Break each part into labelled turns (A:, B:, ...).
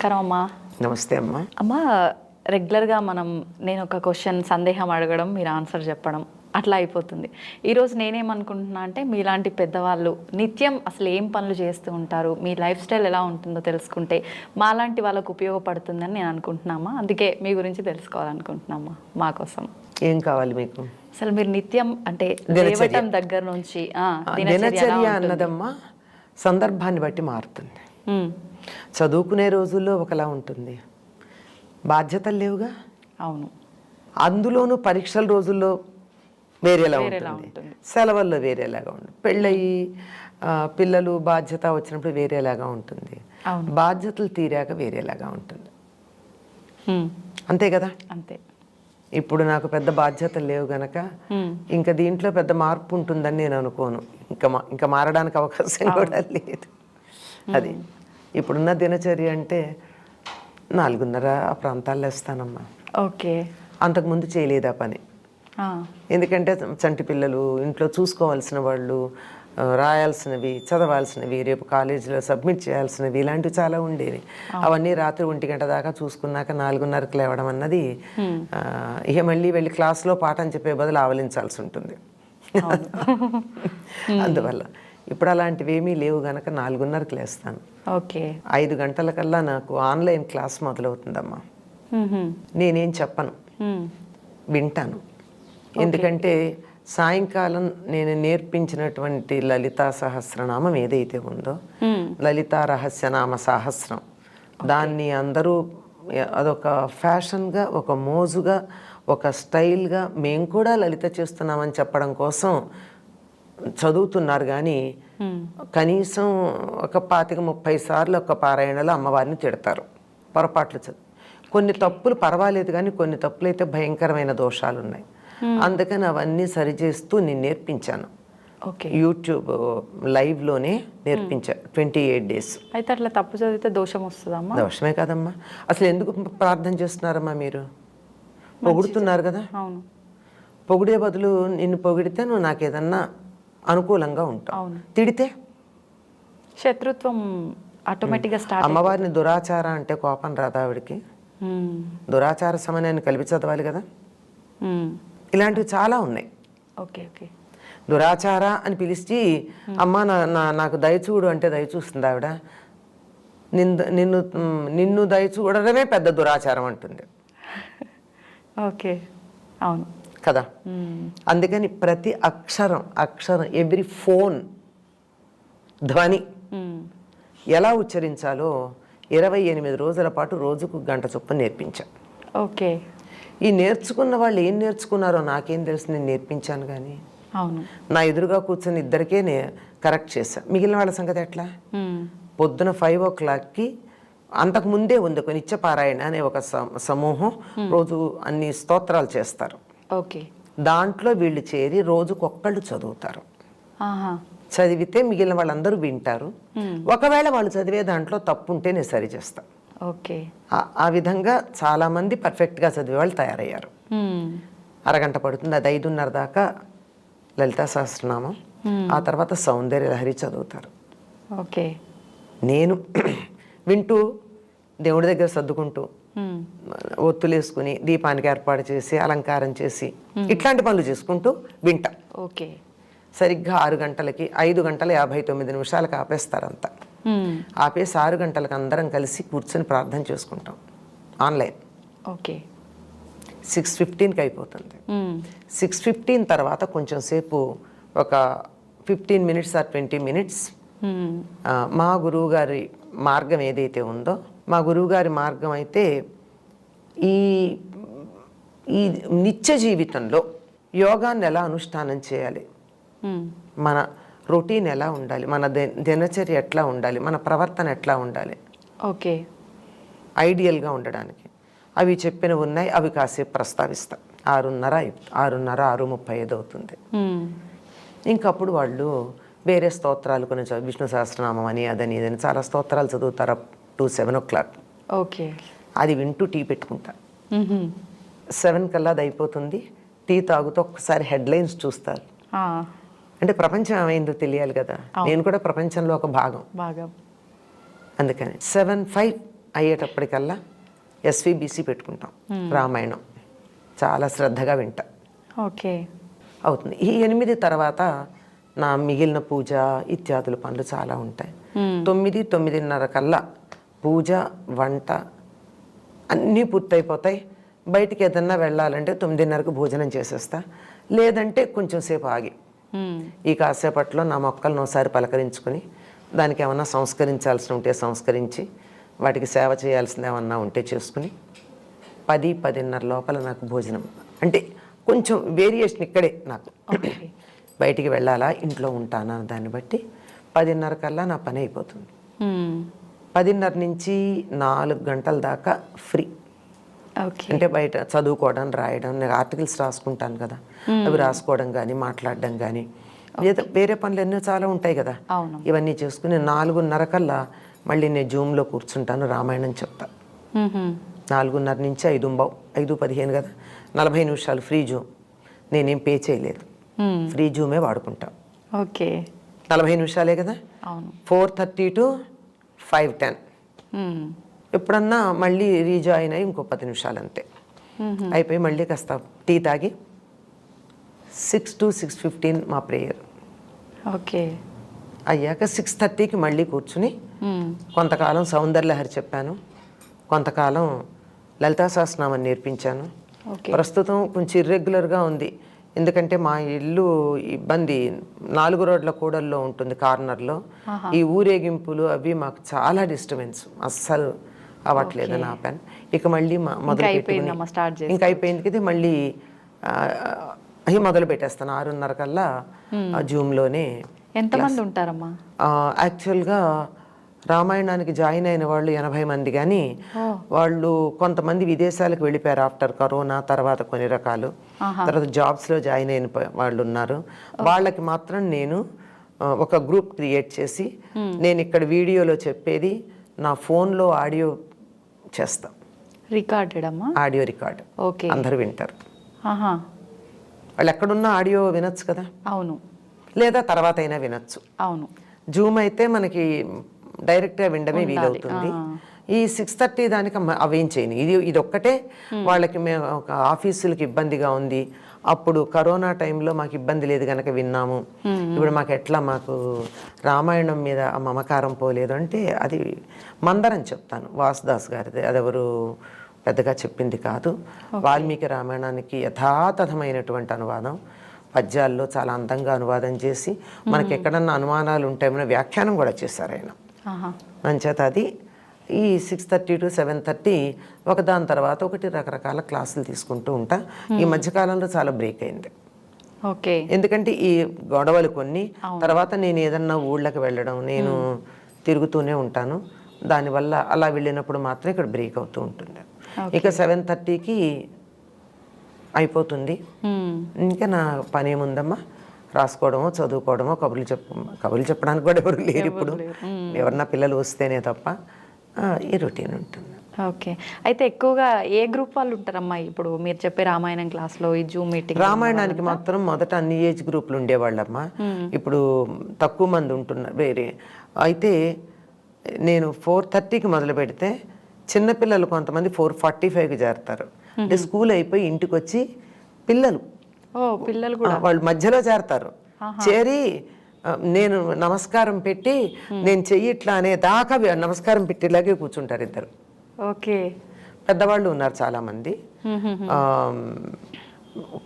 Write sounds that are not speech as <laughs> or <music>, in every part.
A: నమస్కారం అమ్మా.
B: నమస్తే అమ్మా.
A: అమ్మా రెగ్యులర్గా మనం నేను ఒక క్వశ్చన్ సందేహం అడగడం మీరు ఆన్సర్ చెప్పడం అట్లా అయిపోతుంది. ఈరోజు నేనేమనుకుంటున్నా అంటే మీలాంటి పెద్దవాళ్ళు నిత్యం అసలు ఏం పనులు చేస్తూ ఉంటారు మీ లైఫ్ స్టైల్ ఎలా ఉంటుందో తెలుసుకుంటే మాలాంటి వాళ్ళకు ఉపయోగపడుతుందని నేను అనుకుంటున్నామా అందుకే మీ గురించి తెలుసుకోవాలనుకుంటున్నామా మా కోసం.
B: ఏం కావాలి మీకు?
A: అసలు మీరు నిత్యం అంటే. లేవటం దగ్గర నుంచి దినచర్య?
B: అన్నదమ్మా సందర్భాన్ని బట్టి మారుతుంది. చదువుకునే రోజుల్లో ఒకలా ఉంటుంది. బాధ్యతలు లేవుగా?
A: అవును.
B: అందులోనూ పరీక్షల రోజుల్లో వేరేలా ఉంటుంది. సెలవుల్లో వేరేలాగా ఉంటుంది పెళ్ళయి పిల్లలు బాధ్యత వచ్చినప్పుడు వేరేలాగా ఉంటుంది. బాధ్యతలు తీరాక వేరేలాగా ఉంటుంది. అంతే కదా?
A: అంతే.
B: ఇప్పుడు నాకు పెద్ద బాధ్యతలు లేవు గనక ఇంకా దీంట్లో పెద్ద మార్పు ఉంటుందని నేను అనుకోను. ఇంకా ఇంకా మారడానికి అవకాశం కూడా లేదు. అది. ఇప్పుడున్న దినచర్య అంటే నాలుగున్నర ఆ ప్రాంతాల్లో వేస్తానమ్మా
A: ఓకే.
B: అంతకుముందు చేయలేదు ఆ పని. ఎందుకంటే చంటి పిల్లలు ఇంట్లో చూసుకోవాల్సిన వాళ్ళు రాయాల్సినవి చదవాల్సినవి రేపు కాలేజీలో సబ్మిట్ చేయాల్సినవి ఇలాంటివి చాలా ఉండేవి. అవన్నీ రాత్రి ఒంటి గంట దాకా చూసుకున్నాక నాలుగున్నరకు లేవడం అన్నది ఇక మళ్ళీ వెళ్ళి క్లాస్లో పాఠం చెప్పే బదులు ఆవలించాల్సి ఉంటుంది. <laughs> అందువల్ల. ఇప్పుడు అలాంటివి ఏమీ లేవు గనక నాలుగున్నరకు లేస్తాను.
A: ఓకే.
B: ఐదు గంటలకల్లా నాకు ఆన్లైన్ క్లాస్ మొదలవుతుందమ్మా. నేనేం చెప్పను. వింటాను. ఎందుకంటే సాయంకాలం నేను నేర్పించినటువంటి లలితా సహస్రనామం ఏదైతే ఉందో. లలితా రహస్యనామ సహస్రం. దాన్ని అందరూ అదొక ఫ్యాషన్గా ఒక మోజుగా ఒక స్టైల్గా మేము కూడా లలిత చేస్తున్నామని చెప్పడం కోసం చదువుతున్నారు కానీ. కనీసం ఒక పాతిక ముప్పై సార్లు ఒక పారాయణలో అమ్మవారిని తిడతారు. పొరపాట్లు చదువు కొన్ని తప్పులు పర్వాలేదు కానీ కొన్ని తప్పులు అయితే భయంకరమైన దోషాలు ఉన్నాయి అందుకని అవన్నీ సరిచేస్తూ నేను నేర్పించాను.
A: ఓకే.
B: యూట్యూబ్ లైవ్లోనే నేర్పించా ట్వంటీ ఎయిట్ డేస్.
A: అయితే అట్లా తప్పు చదివితే దోషం వస్తుందమ్మా?
B: దోషమే కదమ్మా. అసలు ఎందుకు ప్రార్థన చేస్తున్నారమ్మా మీరు? పొగుడుతున్నారు కదా?
A: అవును.
B: పొగిడే బదులు నిన్ను పొగిడితే నువ్వు నాకు ఏదన్నా అనుకూలంగా
A: అవును.
B: తిడితే?
A: శత్రుత్వం ఆటోమేటిక్గా స్టార్ట్
B: అమ్మవారిని దురాచార అంటే కోపం రాదా ఆవిడికి? దురాచార సమయాన్ని కలిపి చదవాలి కదా? ఇలాంటివి చాలా ఉన్నాయి.
A: Okay okay.
B: దురాచార అని పిలిచి అమ్మ నా నాకు దయచూడు అంటే దయచూస్తుంది ఆవిడ. నిన్ను నిన్ను నిన్ను దయచూడడమే పెద్ద దురాచారం అంటుంది. <laughs>
A: ఓకే. అవును.
B: కదా. అందుకని ప్రతి అక్షరం అక్షరం ఎవ్రీ ఫోన్ ధ్వని. ఎలా ఉచ్చరించాలో ఇరవై ఎనిమిది రోజుల పాటు రోజుకు గంట చొప్పున నేర్పించా.
A: ఓకే.
B: ఈ నేర్చుకున్న వాళ్ళు ఏం నేర్చుకున్నారో నాకేం తెలుసు నేను నేర్పించాను కానీ.
A: అవును.
B: నా ఎదురుగా కూర్చొని ఇద్దరికే నే కరెక్ట్ చేశా. మిగిలిన వాళ్ళ సంగతి ఎట్లా. పొద్దున ఫైవ్ ఓ క్లాక్కి అంతకు ముందే ఉంది ఒక నిత్యపారాయణ అనే ఒక సమ- సమూహం రోజు అన్ని స్తోత్రాలు చేస్తారు.
A: ఓకే.
B: దాంట్లో వీళ్ళు చేరి రోజుకొక్కళ్ళు చదువుతారు.
A: ఆహా.
B: చదివితే మిగిలిన వాళ్ళందరూ వింటారు. ఒకవేళ వాళ్ళు చదివే దాంట్లో తప్పు ఉంటే నేను సరి చేస్తా.
A: ఓకే.
B: ఆ- విధంగా చాలామంది పర్ఫెక్ట్గా చదివే వాళ్ళు తయారయ్యారు. అరగంట పడుతుంది. అది ఐదున్నర దాకా లలితా సహస్రనామం. ఆ తర్వాత సౌందర్య లహరి చదువుతారు.
A: ఓకే.
B: నేను <clears throat> వింటూ దేవుడి దగ్గర సర్దుకుంటూ. ఒత్తులేసుకుని దీపానికి ఏర్పాటు చేసి అలంకారం చేసి ఇట్లాంటి పనులు చేసుకుంటూ వింటా.
A: ఓకే.
B: సరిగ్గా ఆరు గంటలకి ఐదు గంటల యాభై తొమ్మిది నిమిషాలకు ఆపేస్తారంతా. ఆపేసి ఆరు గంటలకు అందరం కలిసి కూర్చొని ప్రార్థన చేసుకుంటాం. ఆన్లైన్.
A: ఓకే.
B: సిక్స్ ఫిఫ్టీన్కి అయిపోతుంది. సిక్స్ ఫిఫ్టీన్ తర్వాత కొంచెం సేపు ఒక fifteen minutes or twenty minutes. మా గురువుగారి మార్గం ఏదైతే ఉందో మా గురువుగారి మార్గం అయితే ఈ ఈ నిత్య జీవితంలో యోగాన్ని ఎలా అనుష్ఠానం చేయాలి. మన రొటీన్ ఎలా ఉండాలి? మన దినచర్య ఎట్లా ఉండాలి? మన ప్రవర్తన ఎట్లా ఉండాలి?
A: ఓకే.
B: ఐడియల్గా ఉండడానికి. అవి చెప్పినవి ఉన్నాయి అవి కాసేపు ప్రస్తావిస్తా. ఆరున్నర ఆరున్నర ఆరు ముప్పై ఐదు అవుతుంది. ఇంకప్పుడు వాళ్ళు వేరే స్తోత్రాలు కొన్ని చదువు విష్ణు సహస్రనామం అని అదని ఇదని చాలా స్తోత్రాలు చదువుతారు. To seven o'clock
A: okay
B: అది వింటూ టీ పెట్టుకుంటా. సెవెన్ కల్లా అది అయిపోతుంది. టీ తాగుతూ ఒక్కసారి హెడ్లైన్స్ చూస్తారు. అంటే ప్రపంచం ఏమైందో తెలియాలి కదా. నేను కూడా ప్రపంచంలో ఒక భాగం.
A: బాగా
B: అందుకని సెవెన్ ఫైవ్ అయ్యేటప్పటికల్లా ఎస్విబిసి పెట్టుకుంటాం. రామాయణం. చాలా శ్రద్ధగా వింటా.
A: ఓకే.
B: అవుతుంది. ఈ ఎనిమిది తర్వాత నా మిగిలిన పూజ ఇత్యాదుల పనులు చాలా ఉంటాయి. తొమ్మిది తొమ్మిదిన్నర కల్లా పూజ వంట అన్నీ పూర్తయిపోతాయి. బయటికి ఏదన్నా వెళ్ళాలంటే తొమ్మిదిన్నరకు భోజనం చేసేస్తా. లేదంటే కొంచెం సేపు ఆగి. ఈ కాసేపట్లో నా మొక్కలను ఒకసారి పలకరించుకుని దానికి ఏమన్నా సంస్కరించాల్సి ఉంటే సంస్కరించి వాటికి సేవ చేయాల్సింది ఏమన్నా ఉంటే చేసుకుని పది పదిన్నర లోపల నాకు భోజనం. అంటే కొంచెం వేరియేషన్ ఇక్కడే నాకు. బయటికి వెళ్ళాలా ఇంట్లో ఉంటానా దాన్ని బట్టి పదిన్నర కల్లా నా పని అయిపోతుంది. పదిన్నర నుంచి నాలుగు గంటల దాకా ఫ్రీ. అంటే బయట చదువుకోవడం రాయడం నేను ఆర్టికల్స్ రాసుకుంటాను కదా. అవి రాసుకోవడం కానీ మాట్లాడడం కానీ లేదా వేరే పనులు ఎన్నో చాలా ఉంటాయి కదా. ఇవన్నీ చేసుకుని నాలుగున్నర కల్లా మళ్ళీ నేను జూమ్లో కూర్చుంటాను రామాయణం చెప్తా. నాలుగున్నర నుంచి ఐదు బావు ఐదు పదిహేను కదా. నలభై నిమిషాలు ఫ్రీ జూమ్. నేనేం పే చేయలేదు. ఫ్రీ జూమే వాడుకుంటా.
A: ఓకే.
B: నలభై నిమిషాలే కదా. Four thirty to five ten. ఎప్పుడన్నా మళ్ళీ రీజాయిన్ అయ్యి ఇంకో పది నిమిషాలు అంతే. అయిపోయి మళ్ళీ కాస్త టీ తాగి సిక్స్ టు సిక్స్ ఫిఫ్టీన్ మా ప్రేయర్.
A: ఓకే.
B: అయ్యాక సిక్స్ థర్టీకి మళ్ళీ కూర్చుని. కొంతకాలం సౌందర్యలహరి చెప్పాను. కొంతకాలం లలితా సహస్రనామం నేర్పించాను. ప్రస్తుతం కొంచెం ఇర్రెగ్యులర్గా ఉంది. ఎందుకంటే మా ఇల్లు ఇబ్బంది. నాలుగు రోడ్ల కూడల్లో ఉంటుంది కార్నర్లో. ఈ ఊరేగింపులు అవి మాకు చాలా డిస్టర్బెన్స్. అస్సలు అవ్వట్లేదు నా పెన్. ఇక మళ్ళీ మొదలు ఇంకా అయిపోయింది కదా మళ్ళీ అవి మొదలు పెట్టేస్తాను. ఆరున్నర కల్లా ఆ జూమ్లోనే
A: ఎంతమంది ఉంటారమ్మా?
B: యాక్చువల్గా రామాయణానికి జాయిన్ అయిన వాళ్ళు ఎనభై మంది కానీ. వాళ్ళు కొంతమంది విదేశాలకు వెళ్ళిపోయారు ఆఫ్టర్ కరోనా తర్వాత కొన్ని రకాలు. తర్వాత జాబ్స్లో జాయిన్ అయిన వాళ్ళు ఉన్నారు. వాళ్ళకి మాత్రం నేను ఒక గ్రూప్ క్రియేట్ చేసి నేను ఇక్కడ వీడియోలో చెప్పేది నా ఫోన్లో ఆడియో చేస్తా.
A: రికార్డెడ్ అమ్మా
B: ఆడియో రికార్డ్.
A: ఓకే.
B: అందరూ వింటారు. వాళ్ళు ఎక్కడున్నా ఆడియో వినొచ్చు కదా?
A: అవును.
B: లేదా తర్వాత అయినా వినొచ్చు.
A: అవును.
B: జూమ్ అయితే మనకి డైరెక్ట్గా వినడమే వీలవుతుంది. ఈ సిక్స్ థర్టీ దానికి అవేం చేయను. ఇది ఇది ఒక్కటే వాళ్ళకి మేము ఒక ఆఫీసులకి ఇబ్బందిగా ఉంది. అప్పుడు కరోనా టైంలో మాకు ఇబ్బంది లేదు కనుక విన్నాము. ఇప్పుడు మాకు ఎట్లా మాకు రామాయణం మీద మమకారం పోలేదు అంటే అది మందరం చెప్తాను. వాసుదాస్ గారిది. అదెవరు పెద్దగా చెప్పింది కాదు. వాల్మీకి రామాయణానికి యథాతథమైనటువంటి అనువాదం. పద్యాల్లో చాలా అందంగా అనువాదం చేసి మనకి ఎక్కడన్నా అనుమానాలు ఉంటాయన్న వ్యాఖ్యానం కూడా చేశారు ఆయన. అంచేత అది ఈ six thirty to seven thirty ఒక దాని తర్వాత ఒకటి రకరకాల క్లాసులు తీసుకుంటూ ఉంటా. ఈ మధ్యకాలంలో చాలా బ్రేక్ అయింది.
A: ఓకే.
B: ఎందుకంటే ఈ గొడవలు కొన్ని తర్వాత నేను ఏదన్నా ఊళ్ళకి వెళ్ళడం నేను తిరుగుతూనే ఉంటాను. దానివల్ల అలా వెళ్ళినప్పుడు మాత్రం ఇక్కడ బ్రేక్ అవుతూ ఉంటుంది. ఇక సెవెన్ థర్టీకి అయిపోతుంది.
A: మ్మ్.
B: ఇంకా నా పని ఏముందమ్మా? రాసుకోవడమో చదువుకోవడమో కబుర్లు చెప్ప కబుర్లు చెప్పడానికి కూడా ఎవరు లేరు ఇప్పుడు. ఎవరన్నా పిల్లలు వస్తేనే తప్ప ఈ రొటీన్ ఉంటుంది.
A: ఓకే. అయితే ఎక్కువగా ఏ గ్రూప్ వాళ్ళు ఉంటారమ్మా ఇప్పుడు? మీరు చెప్పే రామాయణం క్లాస్లో ఈ జూమ్ మీటింగ్
B: రామాయణానికి మాత్రం మొదట అన్ని ఏజ్ గ్రూపులు ఉండేవాళ్ళమ్మా. ఇప్పుడు తక్కువ మంది ఉంటున్నారు వేరే. అయితే నేను ఫోర్ థర్టీకి మొదలు పెడితే చిన్నపిల్లలు కొంతమంది ఫోర్ ఫార్టీ ఫైవ్కి చేరతారు. అంటే స్కూల్ అయిపోయి ఇంటికి వచ్చి పిల్లలు
A: పిల్లలు
B: ఆ, వాళ్ళు మధ్యలో చేరతారు చేరి నేను నమస్కారం పెట్టి నేను చెయ్యి ఇట్లా అనే దాకా నమస్కారం పెట్టేలాగే కూర్చుంటారు ఇద్దరు.
A: ఓకే.
B: పెద్దవాళ్ళు ఉన్నారు చాలామంది. ఆ,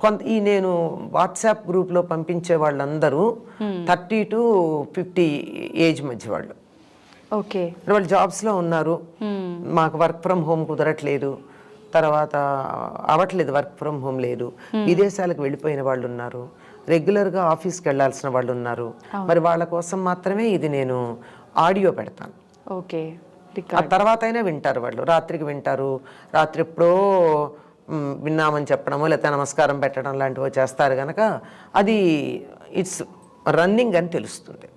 B: కొంత ఈ నేను వాట్సాప్ గ్రూప్లో పంపించే వాళ్ళందరూ థర్టీ టు ఫిఫ్టీ ఏజ్ మధ్య వాళ్ళు.
A: ఓకే.
B: వాళ్ళు జాబ్స్లో ఉన్నారు. మాకు వర్క్ ఫ్రమ్ హోమ్ కుదరట్లేదు. తర్వాత అవ్వట్లేదు వర్క్ ఫ్రమ్ హోమ్ లేదు. విదేశాలకు వెళ్ళిపోయిన వాళ్ళు ఉన్నారు రెగ్యులర్గా ఆఫీస్కి వెళ్ళాల్సిన వాళ్ళు ఉన్నారు మరి వాళ్ళ కోసం మాత్రమే ఇది నేను ఆడియో పెడతాను.
A: ఓకే.
B: ఆ తర్వాత అయినా వింటారు వాళ్ళు. రాత్రికి వింటారు. రాత్రి ఎప్పుడో విన్నామని చెప్పడమో లేకపోతే నమస్కారం పెట్టడం లాంటివో చేస్తారు కనుక అది ఇట్స్ రన్నింగ్ అని తెలుస్తుంది.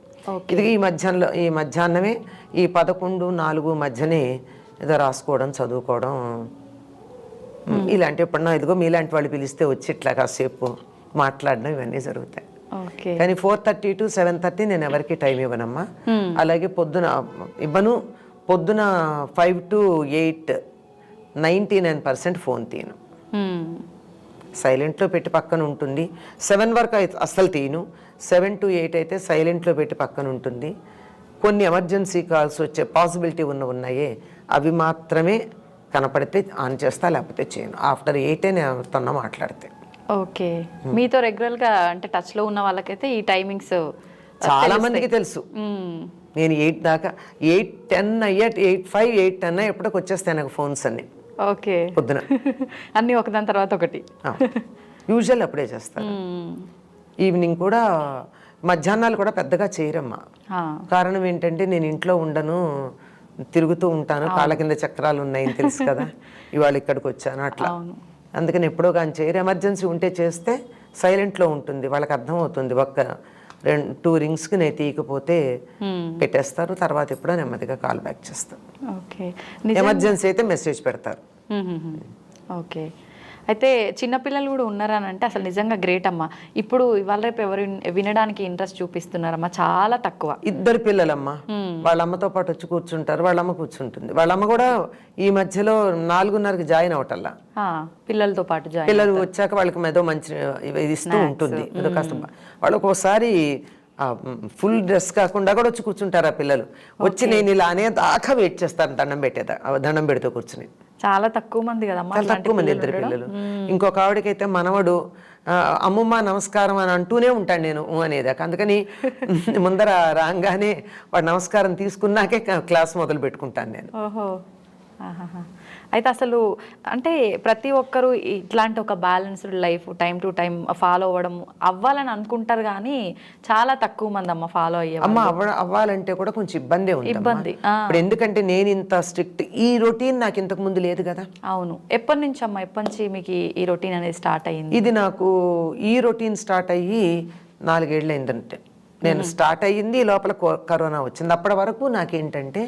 B: ఇది ఈ మధ్యాహ్నంలో ఈ మధ్యాహ్నమే ఈ పదకొండు నాలుగు మధ్యనే ఏదో రాసుకోవడం చదువుకోవడం ఇలాంటి ఎప్పుడన్నా ఇదిగో మీలాంటి వాళ్ళు పిలిస్తే వచ్చి ఇట్లా కాసేపు మాట్లాడడం ఇవన్నీ జరుగుతాయి.
A: ఓకే.
B: కానీ four thirty to seven thirty నేను ఎవరికి టైం ఇవ్వనమ్మా. అలాగే పొద్దున ఇవ్వను. పొద్దున five to eight ninety nine percent phone
A: hmm.
B: సైలెంట్లో పెట్టి పక్కన ఉంటుంది. సెవెన్ వరకు అయితే అస్సలు తీయను. సెవెన్ టు ఎయిట్ అయితే సైలెంట్లో పెట్టి పక్కన ఉంటుంది. కొన్ని ఎమర్జెన్సీ కాల్స్ వచ్చే పాసిబిలిటీ ఉన్న ఉన్నాయే. అవి మాత్రమే కనపడితే ఆన్ చేస్తా లేకపోతే చేయను. ఆఫ్టర్ ఎయిటే నేను ఎవరితోన్నా మాట్లాడితే.
A: ఓకే. మీతో రెగ్యులర్గా అంటే టచ్లో ఉన్న వాళ్ళకైతే ఈ టైమింగ్స్
B: చాలా మందికి తెలుసు. నేను ఎయిట్ దాకా ఎయిట్ టెన్ అయ్యా ఎయిట్ ఫైవ్ ఎయిట్ టెన్ ఎప్పటికి వచ్చేస్తాయి నాకు ఫోన్స్ అన్ని.
A: ఓకే.
B: పొద్దున. <laughs>
A: అన్నీ ఒకదాని తర్వాత ఒకటి.
B: యూజువల్ అప్పుడే చేస్తాను. ఈవినింగ్ కూడా మధ్యాహ్నాలు కూడా పెద్దగా చేయరమ్మా. కారణం ఏంటంటే నేను ఇంట్లో ఉండను. తిరుగుతూ ఉంటాను కాళ్ళ కింద చక్రాలు ఉన్నాయని తెలుసు కదా. <laughs> ఇవాళ ఇక్కడికి వచ్చాను అట్లా. అందుకని ఎప్పుడో కానీ చేయరు ఎమర్జెన్సీ ఉంటే చేస్తే సైలెంట్లో ఉంటుంది వాళ్ళకి అర్థమవుతుంది. ఒక్క రెండు టూ రింగ్స్కి నేను తీయకపోతే. పెట్టేస్తారు తర్వాత ఎప్పుడో నెమ్మదిగా కాల్ బ్యాక్ చేస్తారు.
A: ఓకే.
B: ఎమర్జెన్సీ అయితే మెసేజ్ పెడతారు.
A: ఓకే. అయితే చిన్నపిల్లలు కూడా ఉన్నారని అంటే అసలు నిజంగా గ్రేట్ అమ్మా. ఇప్పుడు ఇవాళ రేపు ఎవరు విన్- వినడానికి ఇంట్రెస్ట్ చూపిస్తున్నారమ్మా చాలా తక్కువ.
B: ఇద్దరు పిల్లలమ్మ. వాళ్ళ అమ్మతో పాటు వచ్చి కూర్చుంటారు వాళ్ళ అమ్మ కూర్చుంటుంది. వాళ్ళ అమ్మ కూడా ఈ మధ్యలో నాలుగున్నరకి జాయిన్ అవటల్లా
A: పిల్లలతో పాటు జాయిన్
B: పిల్లలు వచ్చాక వాళ్ళకి ఏదో మంచి ఇస్తూ ఉంటుంది. ఏదో కాస్త బా- వాళ్ళు ఒక్కోసారి ఫుల్ డ్రెస్ కాకుండా కూడా వచ్చి కూర్చుంటారు ఆ పిల్లలు. వచ్చి నేను ఇలా అనే దాకా వెయిట్ చేస్తాను దండం పెట్టేదా దండం పెడుతూ కూర్చుని.
A: చాలా తక్కువ మంది కదమ్మా
B: చాలా తక్కువ మంది ఇద్దరు పిల్లలు ఇంకొక ఆవిడకైతే మనవడు అమ్మమ్మ నమస్కారం అని అంటూనే ఉంటాను నేను అనేదాకా. అందుకని <laughs> ముందర రాగానే వాడు నమస్కారం తీసుకున్నాకే క్లాస్ మొదలు పెట్టుకుంటాను నేను.
A: అయితే అసలు అంటే ప్రతి ఒక్కరూ ఇట్లాంటి ఒక balanced life time to time follow అవ్వడం అవ్వాలని అనుకుంటారు కానీ చాలా తక్కువ మంది అమ్మ ఫాలో అయ్యే
B: అమ్మ అవ్వ అవ్వాలంటే కూడా కొంచెం ఇబ్బందే
A: ఇబ్బంది.
B: ఇప్పుడు ఎందుకంటే నేను ఇంత స్ట్రిక్ట్ ఈ రొటీన్ నాకు ఇంతకు ముందు లేదు కదా.
A: అవును. ఎప్పటి నుంచి అమ్మ ఎప్పటి నుంచి మీకు ఈ- ఈ రొటీన్ అనేది స్టార్ట్ అయ్యింది?
B: ఇది నాకు ఈ రొటీన్ స్టార్ట్ అయ్యి నాలుగేళ్ళు అయిందంటే నేను స్టార్ట్ అయ్యింది లోపల కరోనా వచ్చింది. అప్పటి వరకు నాకేంటంటే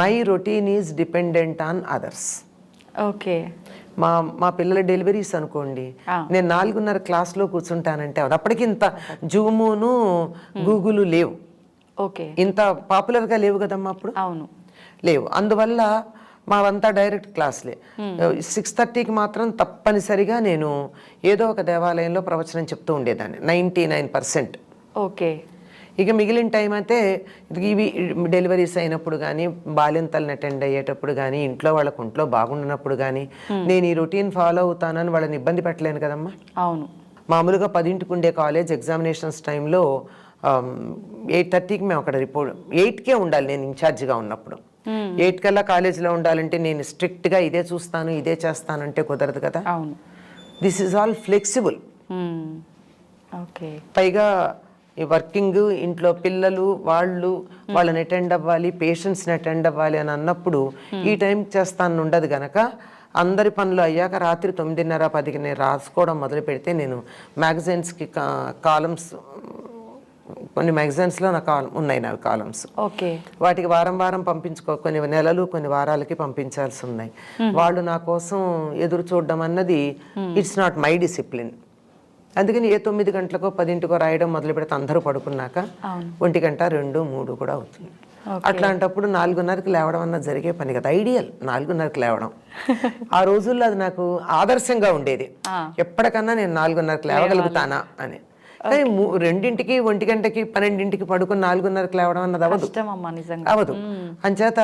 B: my routine is dependent on others
A: okay.
B: మా మా పిల్లల డెలివరీస్ అనుకోండి. నేను నాలుగున్నర క్లాస్లో కూర్చుంటానంటే. అప్పటికి ఇంత జూమును గూగుల్ లేవు.
A: ఓకే.
B: ఇంత పాపులర్గా లేవు కదమ్మా అప్పుడు?
A: అవును.
B: లేవు. అందువల్ల మావంతా డైరెక్ట్ క్లాస్లే. సిక్స్ థర్టీకి మాత్రం తప్పనిసరిగా నేను ఏదో ఒక దేవాలయంలో ప్రవచనం చెప్తూ ఉండేదాన్ని. Ninety nine percent.
A: ఓకే.
B: ఇక మిగిలిన టైం అయితే ఇవి డెలివరీస్ అయినప్పుడు కానీ బాల్యంతలను అటెండ్ అయ్యేటప్పుడు కానీ ఇంట్లో వాళ్ళకు ఒంట్లో బాగుండనప్పుడు కానీ నేను ఈ రొటీన్ ఫాలో అవుతానని వాళ్ళని ఇబ్బంది పెట్టలేను కదమ్మా.
A: అవును.
B: మామూలుగా పదింటికి ఉండే కాలేజ్ ఎగ్జామినేషన్స్ టైంలో ఎయిట్ థర్టీకి మేము అక్కడ రిపోర్ట్ ఎయిట్కే ఉండాలి నేను ఇన్ఛార్జిగా ఉన్నప్పుడు. ఎయిట్ కల్లా కాలేజీలో ఉండాలంటే నేను స్ట్రిక్ట్గా ఇదే చూస్తాను ఇదే చేస్తానంటే కుదరదు కదా.
A: అవును.
B: This is all flexible.
A: Okay.
B: పైగా ఈ వర్కింగ్ ఇంట్లో పిల్లలు వాళ్ళు వాళ్ళని అటెండ్ అవ్వాలి పేషెంట్స్ని అటెండ్ అవ్వాలి అని అన్నప్పుడు ఈ టైం చేస్తాను ఉండదు గనక అందరి పనులు అయ్యాక రాత్రి తొమ్మిదిన్నర పదికి నేను రాసుకోవడం మొదలు పెడితే నేను మ్యాగజైన్స్కి కాలమ్స్ కొన్ని మ్యాగజైన్స్లో నా కాలం ఉన్నాయి నా కాలమ్స్
A: ఓకే.
B: వాటికి వారం వారం పంపించుకో కొన్ని నెలలు కొన్ని వారాలకి పంపించాల్సి ఉన్నాయి. వాళ్ళు నా కోసం ఎదురు చూడడం అన్నది ఇట్స్ నాట్ మై డిసిప్లిన్ అందుకని ఏ తొమ్మిది గంటలకో పదింటికో రాయడం మొదలు పెడితే అందరూ పడుకున్నాక. ఒంటి గంట రెండు మూడు కూడా అవుతుంది. అట్లాంటప్పుడు నాలుగున్నరకి లేవడం అన్నది జరిగే పని కదా ఐడియల్ నాలుగున్నరకి లేవడం. ఆ రోజుల్లో అది నాకు ఆదర్శంగా ఉండేది. ఎప్పటికన్నా నేను నాలుగున్నరకి లేవగలుగుతానా అని. కానీ రెండింటికి ఒంటి గంటకి పన్నెండింటికి పడుకుని నాలుగున్నరకి లేవడం అన్నది
A: నిజంగా.
B: అవదు అంచేత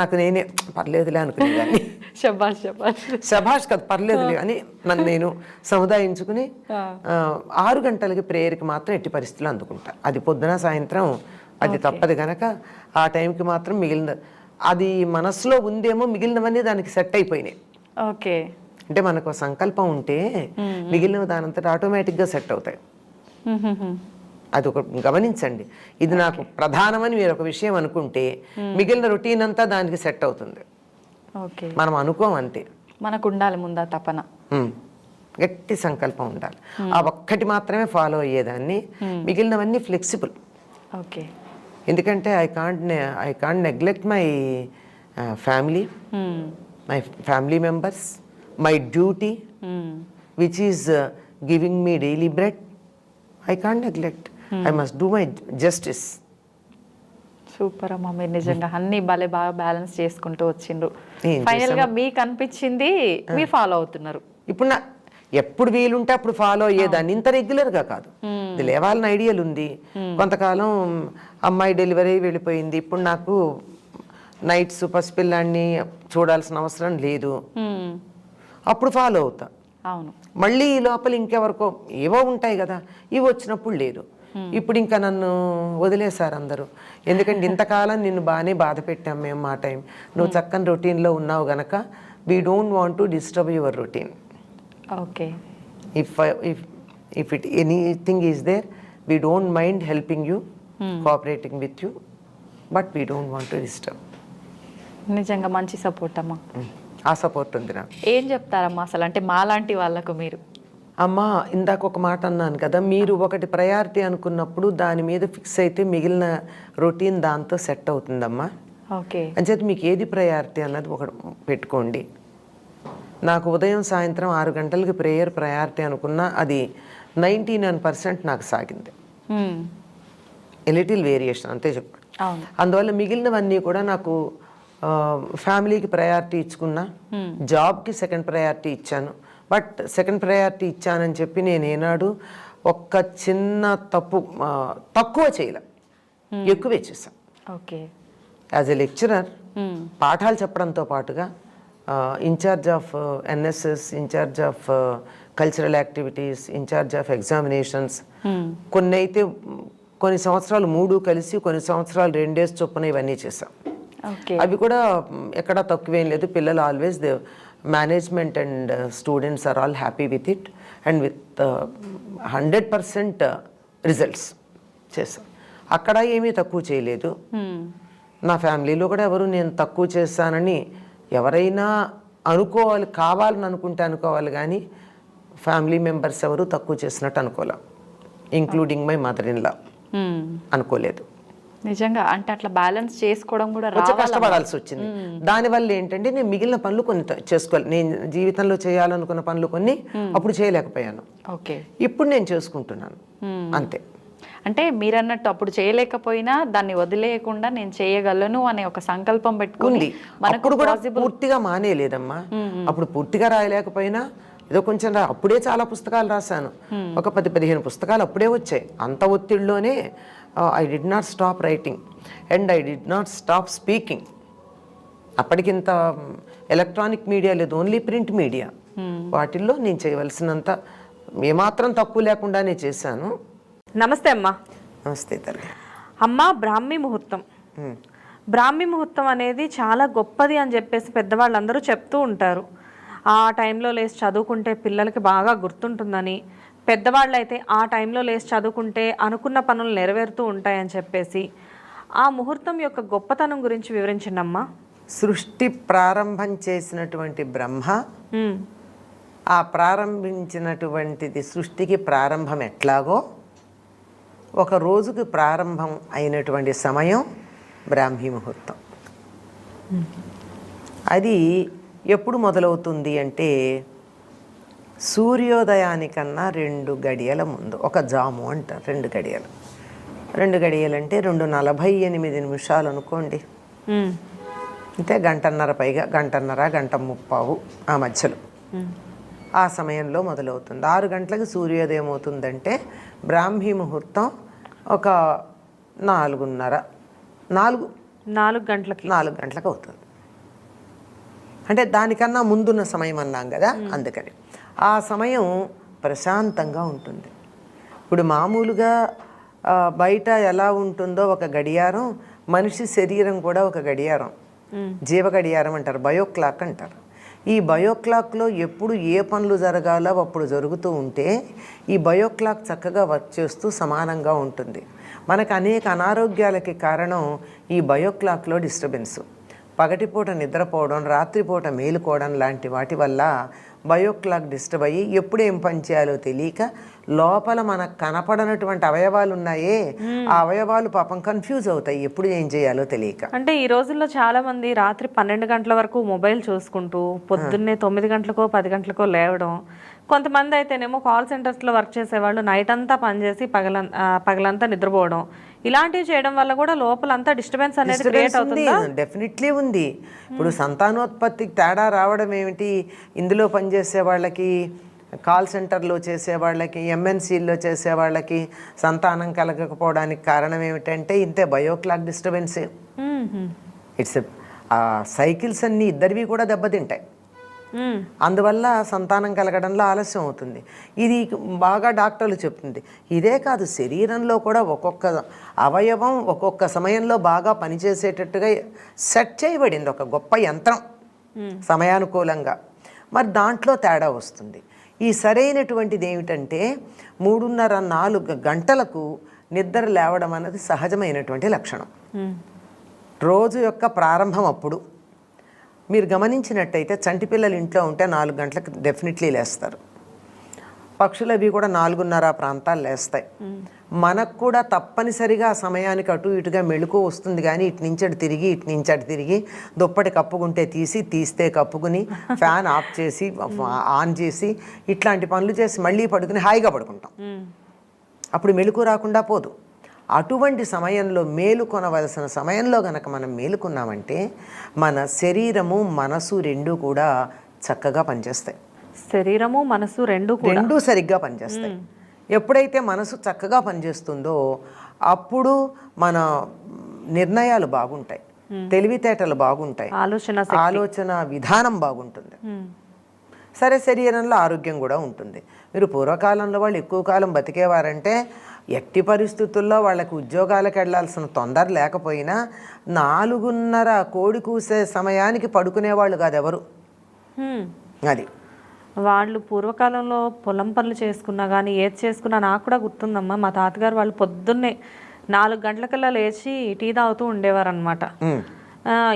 B: నాకు నేనే పర్లేదులే అనుకునేదాన్ని.
A: శబాష్ శబాష్
B: శభాష్ కదా పర్లేదులే అని నన్ను నేను సముదాయించుకుని ఆరు గంటలకి ప్రేయర్కి మాత్రం ఎట్టి పరిస్థితుల్లో అందుకుంటా. అది పొద్దున సాయంత్రం అది తప్పదు గనక ఆ టైంకి మాత్రం మిగిలిన అది మనసులో ఉందేమో మిగిలినవన్నీ దానికి సెట్ అయిపోయినాయి.
A: ఓకే.
B: అంటే మనకు సంకల్పం ఉంటే మిగిలిన దానంతట ఆటోమేటిక్గా సెట్ అవుతాయి. అది ఒక గమనించండి. ఇది నాకు ప్రధానమని మీరు ఒక విషయం అనుకుంటే మిగిలిన రొటీన్ అంతా దానికి సెట్ అవుతుంది. మనం అనుకోం అంతే.
A: మనకు ఉండాలి ముందా తపన.
B: గట్టి సంకల్పం ఉండాలి. ఆ ఒక్కటి మాత్రమే ఫాలో అయ్యేదాన్ని. మిగిలినవన్నీ ఫ్లెక్సిబుల్.
A: ఓకే.
B: ఎందుకంటే I can't I can't neglect my family. My family members. My duty. Which is giving me daily bread. I can't neglect. I must do my justice.
A: Super అమ్మా మీరు నిజంగా అన్ని భలే బాగా బ్యాలెన్స్ చేసుకుంటూ వచ్చిండ్రు. ఫైనల్గా మీకు అనిపించింది మీరు ఫాలో అవుతున్నారు.
B: ఇప్పుడు నా ఎప్పుడు వీలుంటే అప్పుడు ఫాలో అయ్యేదాన్ని. ఇంత రెగ్యులర్గా కాదు. ఇది లేవాలని ఐడియల్ ఉంది. కొంతకాలం అమ్మాయి డెలివరీ వెళ్ళిపోయింది. ఇప్పుడు నాకు నైట్స్ పసిపిల్లాన్ని చూడాల్సిన అవసరం లేదు. అప్పుడు ఫాలో అవుతా.
A: అవును.
B: మళ్ళీ ఈ లోపల ఇంకెవరికో ఏవో ఉంటాయి కదా ఇవి వచ్చినప్పుడు లేదు. ఇప్పుడు ఇంకా నన్ను వదిలేశారు అందరూ. ఎందుకంటే ఇంతకాలం నిన్ను బాగానే బాధ పెట్టాం మేము మా టైం. నువ్వు చక్కని రొటీన్లో ఉన్నావు గనక we don't want to disturb your routine
A: okay.
B: I- if if it anything is there we don't mind helping you cooperating with you but we don't want to disturb.
A: నిజంగా మంచి సపోర్ట్ అమ్మా.
B: ఆ support ఉంది నాకు.
A: ఏం చెప్తారమ్మా అసలు? అంటే మాలాంటి వాళ్ళకు మీరు.
B: అమ్మా ఇందాక ఒక మాట అన్నాను కదా మీరు ఒకటి ప్రయారిటీ అనుకున్నప్పుడు దాని మీద ఫిక్స్ అయితే మిగిలిన రొటీన్ దాంతో సెట్ అవుతుందమ్మా.
A: ఓకే.
B: అంచేత మీకు ఏది ప్రయారిటీ అన్నది ఒకటి పెట్టుకోండి. నాకు ఉదయం సాయంత్రం ఆరు గంటలకి ప్రేయర్ ప్రయారిటీ అనుకున్నా అది నైంటీ నైన్ పర్సెంట్ నాకు సాగింది. లిటిల్ వేరియేషన్ అంతే చెప్పండి
A: అవును.
B: అందువల్ల మిగిలినవన్నీ కూడా నాకు ఫ్యామిలీకి ప్రయారిటీ ఇచ్చుకున్నా జాబ్కి సెకండ్ ప్రయారిటీ ఇచ్చాను. బట్ సెకండ్ ప్రయారిటీ ఇచ్చానని చెప్పి నేను ఏనాడు ఒక్క చిన్న తప్పు తక్కువ చేయలే. ఎక్కువే చేశాను
A: ఓకే.
B: As a lecturer. పాఠాలు చెప్పడంతో పాటుగా incharge of NSS incharge of cultural activities incharge of examinations కొన్ని అయితే కొన్ని సంవత్సరాలు మూడు కలిసి కొన్ని సంవత్సరాలు రెండేసి చొప్పున ఇవన్నీ చేశాం.
A: ఓకే.
B: అవి కూడా ఎక్కడా తక్కువేం లేదు. పిల్లలు always they management and students are all happy with it and with hundred percent results చేశాం అక్కడ ఏమీ తక్కువ చేయలేదు.
A: మ్మ్.
B: నా ఫ్యామిలీలో కూడా ఎవరు నేను తక్కువ చేశానని ఎవరైనా అనుకోవాలి కావాలని అనుకుంటే అనుకోవాలి కానీ ఫ్యామిలీ మెంబర్స్ ఎవరు తక్కువ చేసినట్టు అనుకోలే. Including my mother in law
A: hmm.
B: అనుకోలేదు.
A: నిజంగా అంటే అట్లా బ్యాలెన్స్ చేసుకోవడం కూడా
B: కొంచెం కష్టపడాల్సి వచ్చింది. దానివల్ల ఏంటంటే నేను మిగిలిన పనులు కొన్ని చేసుకోవాలి. నేను జీవితంలో చేయాలనుకున్న పనులు కొన్ని అప్పుడు చేయలేకపోయాను.
A: ఓకే.
B: ఇప్పుడు నేను చేసుకుంటున్నాను. అంతే.
A: అంటే మీరన్నట్టు అప్పుడు చేయలేకపోయినా దాన్ని వదిలేయకుండా నేను చేయగలను అనే ఒక సంకల్పం పెట్టుకుని
B: ఉంది.
A: మనకు
B: కూడా పూర్తిగా మానేయలేదమ్మా. అప్పుడు పూర్తిగా రాయలేకపోయినా ఏదో కొంచెం అప్పుడే చాలా పుస్తకాలు రాశాను. ఒక పది పదిహేను పుస్తకాలు అప్పుడే వచ్చాయి. అంత ఒత్తిడిలోనే I did not stop writing and I did not stop speaking అప్పటికింత electronic media లేదు ఓన్లీ ప్రింట్ మీడియా వాటిల్లో నేను చేయవలసినంత ఏమాత్రం తక్కువ లేకుండానే చేశాను.
C: నమస్తే అమ్మా.
B: నమస్తే తల్లి.
C: అమ్మ బ్రాహ్మీ ముహూర్తం. బ్రాహ్మీ ముహూర్తం అనేది చాలా గొప్పది అని చెప్పేసి పెద్దవాళ్ళందరూ చెప్తూ ఉంటారు. ఆ టైంలో లేచి చదువుకుంటే పిల్లలకి బాగా గుర్తుంటుందని పెద్దవాళ్ళు అయితే ఆ టైంలో లేచి చదువుకుంటే అనుకున్న పనులు నెరవేరుతూ ఉంటాయని చెప్పేసి ఆ ముహూర్తం యొక్క గొప్పతనం గురించి వివరించండి అమ్మా
B: సృష్టి ప్రారంభం చేసినటువంటి బ్రహ్మ ఆ ప్రారంభించినటువంటిది సృష్టికి ప్రారంభం ఎట్లాగో ఒక రోజుకి ప్రారంభం అయినటువంటి సమయం బ్రాహ్మీ ముహూర్తం. అది ఎప్పుడు మొదలవుతుంది అంటే సూర్యోదయానికన్నా రెండు గడియల ముందు ఒక జాము అంటారు రెండు గడియలు. రెండు గడియలు అంటే రెండు నలభై ఎనిమిది నిమిషాలు అనుకోండి. అంటే గంటన్నర పైగా గంటన్నర గంట ముప్పావు ఆ మధ్యలో. ఆ సమయంలో మొదలవుతుంది. ఆరు గంటలకు సూర్యోదయం అవుతుందంటే బ్రాహ్మీ ముహూర్తం ఒక నాలుగున్నర నాలుగు
C: నాలుగు గంటలకి.
B: నాలుగు గంటలకు అవుతుంది. అంటే దానికన్నా ముందున్న సమయం అన్నాం కదా అందుకని. ఆ సమయం ప్రశాంతంగా ఉంటుంది. ఇప్పుడు మామూలుగా బయట ఎలా ఉంటుందో ఒక గడియారం మనిషి శరీరం కూడా ఒక గడియారం. జీవ గడియారం అంటారు బయో క్లాక్ అంటారు. ఈ బయో క్లాక్లో ఎప్పుడు ఏ పనులు జరగాలో అప్పుడు జరుగుతూ ఉంటే ఈ బయో క్లాక్ చక్కగా వర్క్ చేస్తూ సమానంగా ఉంటుంది. మనకు అనేక అనారోగ్యాలకి కారణం ఈ బయో క్లాక్లో డిస్టర్బెన్స్. పగటిపూట నిద్రపోవడం రాత్రిపూట మేలుకోవడం లాంటి వాటి వల్ల బయో క్లాక్ డిస్టర్బ్ అయ్యి ఎప్పుడు ఏం పని చేయాలో తెలియక లోపల మనకు కనపడనటువంటి అవయవాలు ఉన్నాయే ఆ అవయవాలు పాపం కన్ఫ్యూజ్ అవుతాయి. ఎప్పుడు ఏం చేయాలో తెలియక.
C: అంటే ఈ రోజుల్లో చాలా మంది రాత్రి పన్నెండు గంటల వరకు మొబైల్ చూసుకుంటూ పొద్దున్నే తొమ్మిది గంటలకో పది గంటలకో లేవడం. కొంతమంది అయితేనేమో కాల్ సెంటర్స్లో వర్క్ చేసేవాళ్ళు నైట్ అంతా పనిచేసి పగల పగలంతా నిద్రపోవడం. ఇలాంటివి చేయడం వల్ల కూడా లోపలంతా డిస్టర్బెన్స్ అనేది క్రియేట్ అవుతుందా?
B: డెఫినెట్లీ ఉంది. ఇప్పుడు సంతానోత్పత్తికి తేడా రావడం ఏమిటి? ఇందులో పనిచేసే వాళ్ళకి కాల్ సెంటర్లో చేసే వాళ్ళకి ఎంఎన్సీల్లో చేసే వాళ్ళకి సంతానం కలగకపోవడానికి కారణం ఏమిటంటే ఇంతే బయోక్లాక్ డిస్టర్బెన్సే. ఇట్స్ సైకిల్స్ అన్నీ ఇద్దరివి కూడా దెబ్బతింటాయి. అందువల్ల సంతానం కలగడంలో ఆలస్యం అవుతుంది. ఇది బాగా డాక్టర్లు చెప్తుంది. ఇదే కాదు శరీరంలో కూడా ఒక్కొక్క అవయవం ఒక్కొక్క సమయంలో బాగా పనిచేసేటట్టుగా సెట్ చేయబడింది. ఒక గొప్ప యంత్రం. సమయానుకూలంగా. మరి దాంట్లో తేడా వస్తుంది. ఈ సరైనటువంటిది ఏమిటంటే మూడున్నర నాలుగు గంటలకు నిద్ర లేవడం అన్నది సహజమైనటువంటి లక్షణం. రోజు యొక్క ప్రారంభం అప్పుడు. మీరు గమనించినట్టయితే చంటి పిల్లలు ఇంట్లో ఉంటే నాలుగు గంటలకు డెఫినెట్లీ లేస్తారు. పక్షులు అవి కూడా నాలుగున్నర ప్రాంతాలు లేస్తాయి. మనకు కూడా తప్పనిసరిగా ఆ సమయానికి అటు ఇటుగా మెళుకు వస్తుంది కానీ ఇటు నుంచి అటు తిరిగి ఇటు నుంచి అటు తిరిగి దుప్పటి కప్పుకుంటే తీసి తీస్తే కప్పుకుని ఫ్యాన్ ఆఫ్ చేసి <laughs> ఆన్ చేసి ఇట్లాంటి పనులు చేసి మళ్ళీ పడుకుని హాయిగా పడుకుంటాం. అప్పుడు మెలకు రాకుండా పోదు. అటువంటి సమయంలో మేలుకొనవలసిన సమయంలో గనక మనం మేలుకున్నామంటే మన శరీరము మనసు రెండు కూడా చక్కగా పనిచేస్తాయి.
C: శరీరము మనసు రెండు
B: రెండూ సరిగ్గా పనిచేస్తాయి. ఎప్పుడైతే మనసు చక్కగా పనిచేస్తుందో అప్పుడు మన నిర్ణయాలు బాగుంటాయి. తెలివితేటలు బాగుంటాయి.
C: ఆలోచన
B: ఆలోచన విధానం బాగుంటుంది. సరే శరీరంలో ఆరోగ్యం కూడా ఉంటుంది. మీరు పూర్వకాలంలో వాళ్ళు ఎక్కువ కాలం బతికేవారంటే ఎట్టి పరిస్థితుల్లో వాళ్ళకి ఉద్యోగాలకు వెళ్ళాల్సిన తొందర లేకపోయినా నాలుగున్నర కోడి కూసే సమయానికి పడుకునేవాళ్ళు కాదు ఎవరు. అది
C: వాళ్ళు పూర్వకాలంలో పొలం పనులు చేసుకున్నా కానీ ఏది చేసుకున్నా నాకు కూడా గుర్తుందమ్మా మా తాతగారు వాళ్ళు పొద్దున్నే నాలుగు గంటలకల్లా లేచి టీ తాగుతూ ఉండేవారు అనమాట.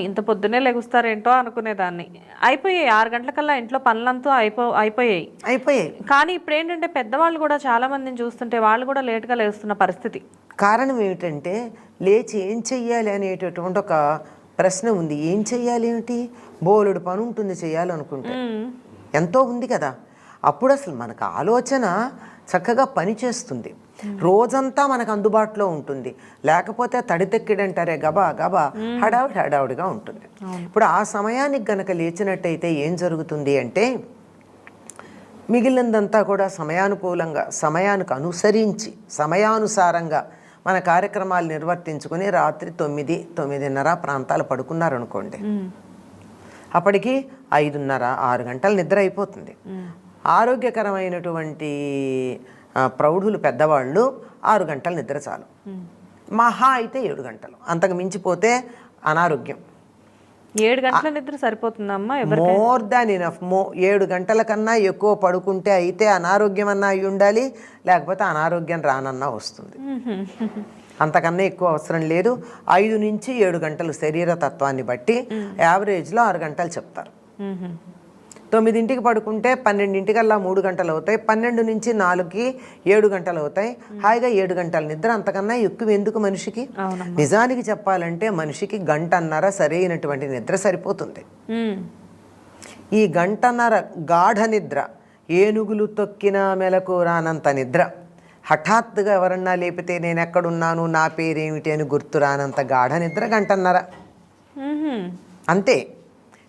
C: ఇంత పొద్దున్నే లెగుస్తారేంటో అనుకునేదాన్ని. అయిపోయాయి ఆరు గంటలకల్లా ఇంట్లో పనులంతా అయిపో అయిపోయాయి.
B: అయిపోయాయి.
C: కానీ ఇప్పుడు ఏంటంటే పెద్దవాళ్ళు కూడా చాలా మందిని చూస్తుంటే వాళ్ళు కూడా లేట్గా లేస్తున్న పరిస్థితి.
B: కారణం ఏమిటంటే లేచి ఏం చెయ్యాలి అనేటటువంటి ఒక ప్రశ్న ఉంది. ఏం చెయ్యాలి ఏమిటి? బోలెడు పని ఉంటుంది చేయాలనుకుంటే. ఎంతో ఉంది కదా. అప్పుడు అసలు మనకు ఆలోచన చక్కగా పనిచేస్తుంది రోజంతా మనకు అందుబాటులో ఉంటుంది. లేకపోతే తడితెక్కిడంటారే గబా గబా హడావుడి హడావుడిగా ఉంటుంది. ఇప్పుడు ఆ సమయానికి గనక లేచినట్టయితే ఏం జరుగుతుంది అంటే మిగిలినదంతా కూడా సమయానుకూలంగా సమయానికి అనుసరించి సమయానుసారంగా మన కార్యక్రమాలు నిర్వర్తించుకుని రాత్రి తొమ్మిది తొమ్మిదిన్నర ప్రాంతాలు పడుకున్నారనుకోండి. అప్పటికి ఐదున్నర ఆరు గంటలు నిద్ర అయిపోతుంది. ఆరోగ్యకరమైనటువంటి ప్రౌఢులు పెద్దవాళ్ళు ఆరు గంటలు నిద్ర చాలు. మహా అయితే ఏడు గంటలు. అంతకు మించిపోతే అనారోగ్యం.
C: ఏడు గంటల నిద్ర సరిపోతుందమ్మా
B: మోర్ దాన్ ఇనఫ్. మో ఏడు గంటల కన్నా ఎక్కువ పడుకుంటే అయితే అనారోగ్యం అన్నా అయి ఉండాలి లేకపోతే అనారోగ్యం రానన్నా వస్తుంది. అంతకన్నా ఎక్కువ అవసరం లేదు. ఐదు నుంచి ఏడు గంటలు శరీర తత్వాన్ని బట్టి యావరేజ్లో ఆరు గంటలు చెప్తారు. తొమ్మిదింటికి పడుకుంటే పన్నెండింటికల్లా మూడు గంటలు అవుతాయి పన్నెండు నుంచి నాలుగుకి ఏడు గంటలు అవుతాయి హాయిగా ఏడు గంటల నిద్ర అంతకన్నా ఎక్కువ ఎందుకు మనిషికి? నిజానికి చెప్పాలంటే మనిషికి గంటన్నర సరైనటువంటి నిద్ర సరిపోతుంది. ఈ గంటన్నర గాఢ నిద్ర ఏనుగులు తొక్కిన మెలకు రానంత నిద్ర హఠాత్తుగా ఎవరన్నా లేపితే నేను ఎక్కడున్నాను నా పేరేమిటి అని గుర్తు రానంత గాఢ నిద్ర గంటన్నర. అంతే.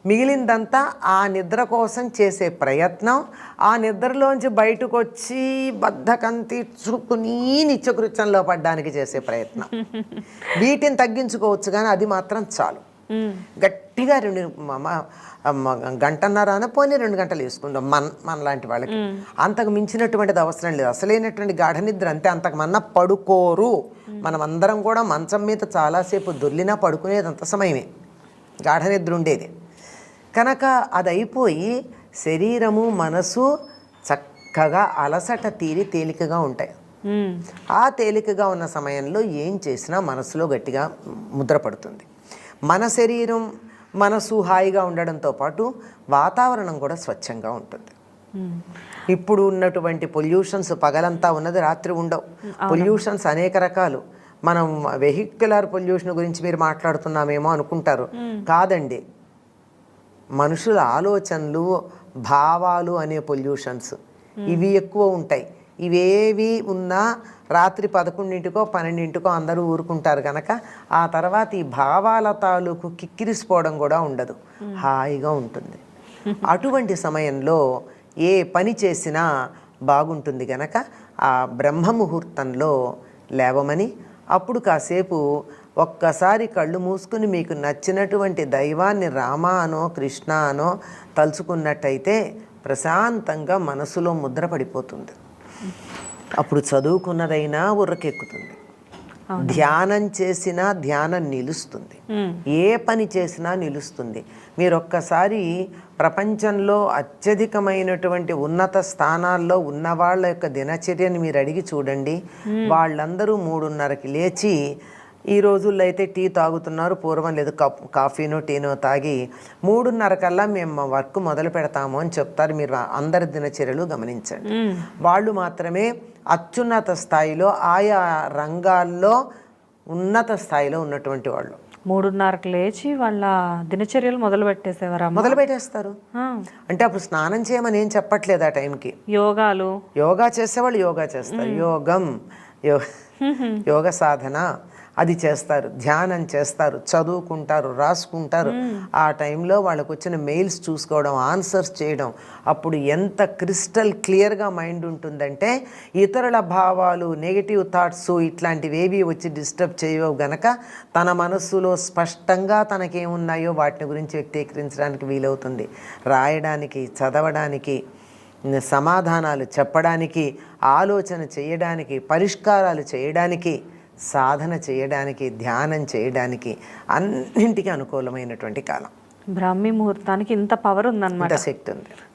B: మిగిలిందంతా ఆ నిద్ర కోసం చేసే ప్రయత్నం. ఆ నిద్రలోంచి బయటకు వచ్చి బద్ధకం తీర్చుకుని నిత్యకృత్యంలో పడ్డానికి చేసే ప్రయత్నం. <laughs> వీటిని తగ్గించుకోవచ్చు కానీ అది మాత్రం చాలు. గట్టిగా రెండు గంటన్నర పోనీ రెండు గంటలు వేసుకుందాం మన మన లాంటి వాళ్ళకి అంతకు మించినటువంటిది అవసరం లేదు. అసలైనటువంటి గాఢ నిద్ర అంతే. అంతకు మన్న పడుకోరు. మనం అందరం కూడా మంచం మీద చాలాసేపు దొర్లినా పడుకునేది అంత సమయమే. గాఢ నిద్ర ఉండేది. కనుక అది అయిపోయి శరీరము మనసు చక్కగా అలసట తీరి తేలికగా ఉంటాయి. ఆ తేలికగా ఉన్న సమయంలో ఏం చేసినా మనసులో గట్టిగా ముద్ర పడుతుంది. మన శరీరం మనసు హాయిగా ఉండడంతో పాటు వాతావరణం కూడా స్వచ్ఛంగా ఉంటుంది. ఇప్పుడు ఉన్నటువంటి పొల్యూషన్స్ పగలంతా ఉన్నది రాత్రి ఉండవు. పొల్యూషన్స్ అనేక రకాలు. మనం వెహిక్యులర్ పొల్యూషన్ గురించి మీరు మాట్లాడుతున్నామేమో అనుకుంటారు. కాదండి. మనుషుల ఆలోచనలు భావాలు అనే పొల్యూషన్స్. ఇవి ఎక్కువ ఉంటాయి. ఇవేవి ఉన్నా రాత్రి పదకొండింటికో పన్నెండింటికో అందరూ ఊరుకుంటారు కనుక ఆ తర్వాత ఈ భావాల తాలూకు కిక్కిరిసిపోవడం కూడా ఉండదు. హాయిగా ఉంటుంది. అటువంటి సమయంలో ఏ పని చేసినా బాగుంటుంది గనక ఆ బ్రహ్మ ముహూర్తంలో లేవమని అప్పుడు కాసేపు ఒక్కసారి కళ్ళు మూసుకుని మీకు నచ్చినటువంటి దైవాన్ని రామ అనో కృష్ణ అనో తలుచుకున్నట్టయితే ప్రశాంతంగా మనసులో ముద్ర పడిపోతుంది. అప్పుడు చదువుకున్నదైనా ఉర్రకెక్కుతుంది. ధ్యానం చేసినా ధ్యానం నిలుస్తుంది. ఏ పని చేసినా నిలుస్తుంది. మీరు ఒక్కసారి ప్రపంచంలో అత్యధికమైనటువంటి ఉన్నత స్థానాల్లో ఉన్న వాళ్ళ యొక్క దినచర్యని మీరు అడిగి చూడండి వాళ్ళందరూ మూడున్నరకి లేచి ఈ రోజుల్లో అయితే టీ తాగుతున్నారు. పూర్వం లేదు. కప్ కాఫీనో టీనో తాగి మూడున్నర కల్లా మేము మా వర్క్ మొదలు పెడతాము అని చెప్తారు. మీరు అందరి దినచర్యలు గమనించండి. వాళ్ళు మాత్రమే అత్యున్నత స్థాయిలో ఆయా రంగాల్లో ఉన్నత స్థాయిలో ఉన్నటువంటి వాళ్ళు.
C: మూడున్నరకు లేచి వాళ్ళ దినచర్యలు మొదలు పెట్టేసేవారమ్మ
B: మొదలు పెట్టేస్తారు. అంటే అప్పుడు స్నానం చేయమని ఏం చెప్పట్లేదు ఆ టైంకి.
C: యోగాలు.
B: యోగా చేసేవాళ్ళు యోగా చేస్తారు. యోగం యోగ సాధన అది చేస్తారు. ధ్యానం చేస్తారు. చదువుకుంటారు రాసుకుంటారు. ఆ టైంలో వాళ్ళకు వచ్చిన మెయిల్స్ చూసుకోవడం ఆన్సర్స్ చేయడం. అప్పుడు ఎంత క్రిస్టల్ క్లియర్గా మైండ్ ఉంటుందంటే ఇతరుల భావాలు నెగిటివ్ థాట్స్ ఇట్లాంటివి ఏవి వచ్చి డిస్టర్బ్ చేయవు గనక తన మనస్సులో స్పష్టంగా తనకేమున్నాయో వాటిని గురించి వ్యక్తీకరించడానికి వీలవుతుంది. రాయడానికి చదవడానికి సమాధానాలు చెప్పడానికి ఆలోచన చేయడానికి పరిష్కారాలు చేయడానికి సాధన చేయడానికి ధ్యానం చేయడానికి అన్నింటికి అనుకూలమైనటువంటి కాలం.
C: బ్రాహ్మీ ముహూర్తానికి ఇంత పవర్ ఉందన్నమాట.
B: శక్తి ఉంది.